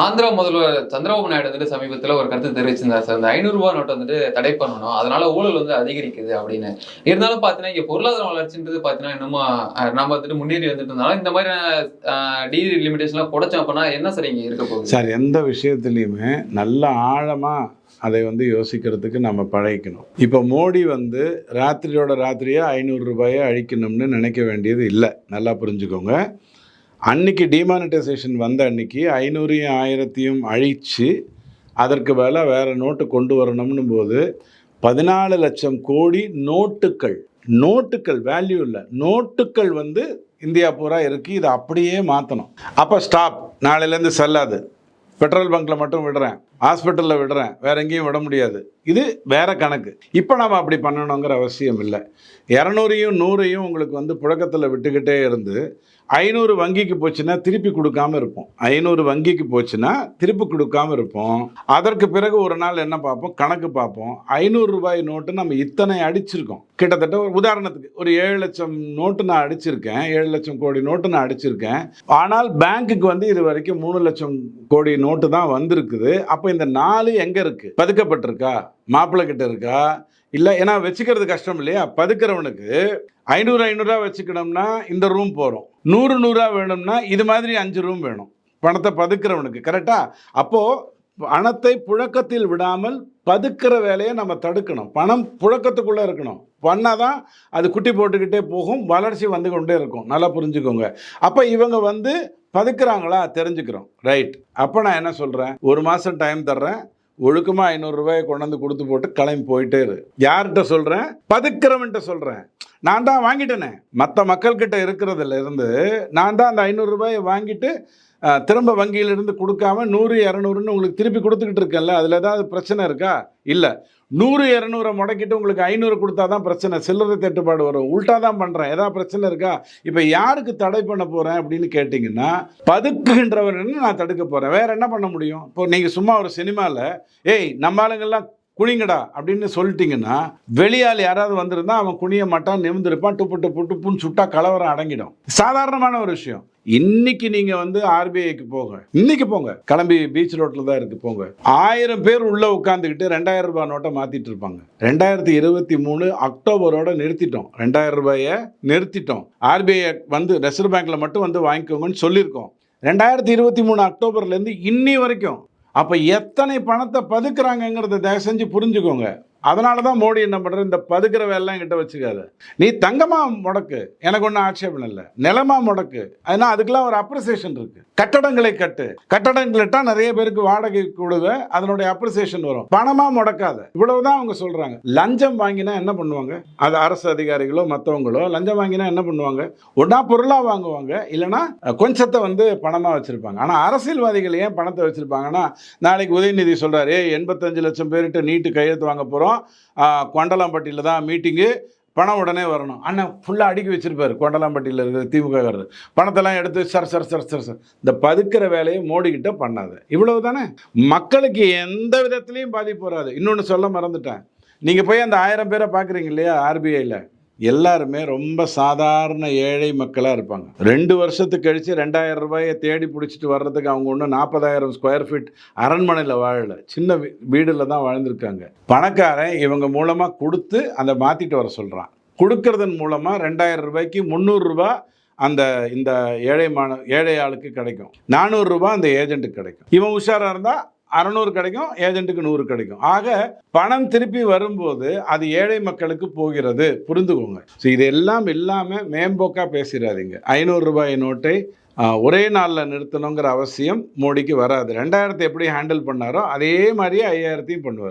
ஆந்திரா முதல்வர் சந்திரபாபு நாயுடு வந்துட்டு சமீபத்தில் ஒரு கருத்து தெரிவிச்சிருந்தார் சார். இந்த ஐநூறுரூவா நோட்டை வந்துட்டு தடை பண்ணணும். அதனால ஊழல் வந்து அதிகரிக்குது அப்படின்னு. இருந்தாலும் பார்த்தீங்கன்னா இங்கே பொருளாதார வளர்ச்சின்றது பார்த்தீங்கன்னா இன்னுமா நம்ம வந்துட்டு முன்னேறி வந்துட்டு இருந்தாலும் இந்த மாதிரி டிகிரி லிமிடேஷன்லாம் குடைச்சோம் அப்படின்னா என்ன சார் இங்கே இருக்க போகுது? சார் எந்த விஷயத்துலையுமே நல்ல ஆழமாக அதை வந்து யோசிக்கிறதுக்கு நம்ம பழகிக்கணும். இப்போ மோடி வந்து ராத்திரியோட ராத்திரியாக ஐநூறு ரூபாயை அழிக்கணும்னு நினைக்க வேண்டியது இல்லை. நல்லா புரிஞ்சுக்கோங்க. அன்னைக்கு டிமானிட்டைசேஷன் வந்த அன்னைக்கு ஐநூறையும் ஆயிரத்தையும் அழித்து அதற்கு மேலே வேறு நோட்டு கொண்டு வரணும்னு போது பதினாலு லட்சம் கோடி நோட்டுக்கள் நோட்டுக்கள் வேல்யூ இல்லை. நோட்டுக்கள் வந்து இந்தியா பூரா இருக்குது இதை அப்படியே மாற்றணும் அப்போ ஸ்டாப் நாளையிலேருந்து செல்லாது. பெட்ரோல் பங்க்கில் மட்டும் விடுறேன். ஹாஸ்பிட்டலில் விடுறேன். வேற எங்கேயும் விட முடியாது. இது வேற கணக்கு. இப்போ நம்ம அப்படி பண்ணணுங்கிற அவசியம் இல்லை. இரநூறையும் நூறையும் உங்களுக்கு வந்து புழக்கத்தில் விட்டுக்கிட்டே இருந்து ஐநூறு வங்கிக்கு போச்சுன்னா திருப்பி கொடுக்காம இருப்போம். ஐநூறு வங்கிக்கு போச்சுன்னா திருப்பி கொடுக்காம இருப்போம். அதற்கு பிறகு ஒரு நாள் என்ன பார்ப்போம்? கணக்கு பார்ப்போம். ஐநூறு ரூபாய் நோட்டு நம்ம இத்தனை அடிச்சிருக்கோம். கிட்டத்தட்ட ஒரு உதாரணத்துக்கு ஒரு ஏழு லட்சம் நோட்டு நான் அடிச்சிருக்கேன். ஏழு லட்சம் கோடி நோட்டு நான் அடிச்சிருக்கேன். ஆனால் பேங்க்குக்கு வந்து இது வரைக்கும் மூணு லட்சம் கோடி நோட்டு தான் வந்திருக்குது. அப்போ இந்த நாலு எங்கே இருக்கு? பதுக்கப்பட்டிருக்கா? மாப்பிள்ளை கிட்ட இருக்கா? இல்லை ஏன்னா வச்சுக்கிறது கஷ்டம் இல்லையா? பதுக்கிறவனுக்கு ஐநூறு ஐநூறுரூவா வச்சுக்கணும்னா இந்த ரூம் போகிறோம் நூறு நூறுரூவா வேணும்னா இது மாதிரி அஞ்சு ரூம் வேணும். பணத்தை பதுக்கிறவனுக்கு கரெக்டா அப்போது பணத்தை புழக்கத்தில் விடாமல் பதுக்கிற வேலையை நம்ம தடுக்கணும். பணம் புழக்கத்துக்குள்ளே இருக்கணும். பண்ணால் தான் அது குட்டி போட்டுக்கிட்டே போகும் வளர்ச்சி வந்து கொண்டே இருக்கும். நல்லா புரிஞ்சுக்கோங்க. அப்போ இவங்க வந்து பதுக்குறாங்களா? தெரிஞ்சுக்கிறோம். ரைட் அப்போ நான் என்ன சொல்கிறேன் ஒரு மாதம் டைம் தர்றேன். ஒழுக்கமாக ஐநூறுரூவாயை கொண்டு வந்து கொடுத்து போட்டு கிளம்பி போயிட்டே இரு. யார்கிட்ட சொல்கிறேன் பதுக்கிறவன்ட்ட சொல்கிறேன் நான் தான் வாங்கிட்டேனே. மற்ற மக்கள்கிட்ட இருக்கிறதுல இருந்து நான் தான் அந்த ஐநூறுரூபாயை வாங்கிட்டு திரும்ப வங்கியிலிருந்து கொடுக்காம நூறு இரநூறுன்னு உங்களுக்கு திருப்பி கொடுத்துக்கிட்டு இருக்கேன்ல அதில் ஏதாவது பிரச்சனை இருக்கா? இல்லை. நூறு இரநூறை முடக்கிட்டு உங்களுக்கு ஐநூறு கொடுத்தா தான் பிரச்சனை. சில்லறை தட்டுப்பாடு வரும். உல்ட்டா தான் பண்ணுறேன் ஏதாவது பிரச்சனை இருக்கா? இப்போ யாருக்கு தடை பண்ண போகிறேன் அப்படின்னு கேட்டிங்கன்னா பதுக்குகின்றவர்கள் நான் தடுக்க போகிறேன் வேறு என்ன பண்ண முடியும்? இப்போ நீங்கள் சும்மா ஒரு சினிமாவில் ஏய் நம்ம ஆளுங்கள்லாம் குனிங்கடா அப்படின்னு சொல்லிட்டீங்கன்னா வெளியால் யாராவது வந்திருந்தா அவன் குனிய மாட்டான் நிமிந்திருப்பான் டுப்பு டுப்பு டுப்புன்னு சுட்டா கலவரம் அடங்கிடும். சாதாரணமான ஒரு விஷயம். இன்னைக்கு நீங்க வந்து ஆர்பிஐக்கு போங்க. இன்னைக்கு போங்க. கிளம்பி பீச் ரோட்ல தான் இருக்கு போங்க. ஆயிரம் பேர் உள்ள உட்காந்துக்கிட்டு ரெண்டாயிரம் ரூபாய் நோட்டை மாத்திட்டு இருப்பாங்க. ரெண்டாயிரத்தி இருபத்தி மூணு அக்டோபரோட நிறுத்திட்டோம். ரெண்டாயிரம் ரூபாயை நிறுத்திட்டோம். ஆர்பிஐ வந்து ரிசர்வ் பேங்க்ல மட்டும் வந்து வாங்கிக்கோங்கன்னு சொல்லியிருக்கோம். ரெண்டாயிரத்தி இருபத்தி மூணு அக்டோபர்லேருந்து இன்னி வரைக்கும் அப்போ எத்தனை பணத்தை பதுக்குறாங்கங்கிறத தயவு செஞ்சு புரிஞ்சுக்கோங்க. அதனால தான் மோடி என்ன பண்ணுறது இந்த பதுக்கிற வேலைலாம் கிட்ட வச்சுக்காத. நீ தங்கமாக முடக்கு. எனக்கு ஒன்றும் ஆட்சேபம் இல்லை. நிலமா முடக்கு. அதனால் அதுக்கெல்லாம் ஒரு அப்ரிசியேஷன் இருக்குது கட்டடங்களை கட்டு. கட்டடங்கள்ட்டா நிறைய பேருக்கு வாடகை கொடுவ அதனுடைய அப்ரிசியேஷன் வரும். பணமாக முடக்காத. இவ்வளவுதான் அவங்க சொல்கிறாங்க லஞ்சம் வாங்கினா என்ன பண்ணுவாங்க? அது அரசு அதிகாரிகளோ மற்றவங்களோ லஞ்சம் வாங்கினா என்ன பண்ணுவாங்க? ஒன்றா பொருளாக வாங்குவாங்க. இல்லைன்னா கொஞ்சத்தை வந்து பணமாக வச்சுருப்பாங்க. ஆனால் அரசியல்வாதிகள் ஏன் பணத்தை வச்சுருப்பாங்கன்னா நாளைக்கு உதயநிதி சொல்கிறார் ஏ எண்பத்தஞ்சு லட்சம் பேர்கிட்ட நீட்டு கையெழுத்து வாங்க போகிறோம் கொண்டலாம்பட்டியில் தான் மீட்டிங்கு பணம் உடனே வரணும். அண்ணன் ஃபுல்லாக அடுக்கி வச்சுருப்பார். கொண்டலாம்பட்டியில் இருக்கிற திமுக பணத்தெல்லாம் எடுத்து sir sir sir sir sir. இந்த பதுக்கிற வேலையை மோடிக்கிட்ட பண்ணாது. இவ்வளவு தானே மக்களுக்கு எந்த விதத்துலேயும் பாதிப்பு வராது. இன்னொன்று சொல்ல மறந்துட்டேன். நீங்கள் போய் அந்த ஆயிரம் பேரை பார்க்குறீங்க இல்லையா? ஆர்பிஐயில் எல்லாருமே ரொம்ப சாதாரண ஏழை மக்களாக இருப்பாங்க. ரெண்டு வருஷத்துக்கு கழித்து ரெண்டாயிரம் ரூபாயை தேடி பிடிச்சிட்டு வர்றதுக்கு அவங்க ஒன்றும் நாற்பதாயிரம் ஸ்கொயர் ஃபீட் அரண்மனையில் வாழலை. சின்ன வீ வீடில் தான் வாழ்ந்திருக்காங்க. பணக்காரன் இவங்க மூலமாக கொடுத்து அதை மாற்றிட்டு வர சொல்கிறான் கொடுக்கறதன் மூலமாக ரெண்டாயிரம் ரூபாய்க்கு முந்நூறுரூபா அந்த இந்த ஏழை மாண ஏழை ஆளுக்கு கிடைக்கும். நானூறுரூபா அந்த ஏஜென்ட்டுக்கு கிடைக்கும். இவன் உஷாராக இருந்தால் அறநூறு கிடைக்கும் ஏஜென்ட்டுக்கு நூறு கிடைக்கும். ஆக பணம் திருப்பி வரும்போது அது ஏழை மக்களுக்கு போகிறது. புரிந்துக்கோங்க. ஸோ இதெல்லாம் இல்லாமல் மேம்போக்காக பேசிடாதீங்க ஐநூறு ரூபாய் நோட்டை ஒரே நாளில் நிறுத்தணுங்கிற அவசியம் மோடிக்கு வராது. ரெண்டாயிரத்தை எப்படி ஹேண்டில் பண்ணாரோ அதே மாதிரியே ஐயாயிரத்தையும் பண்ணுவார்.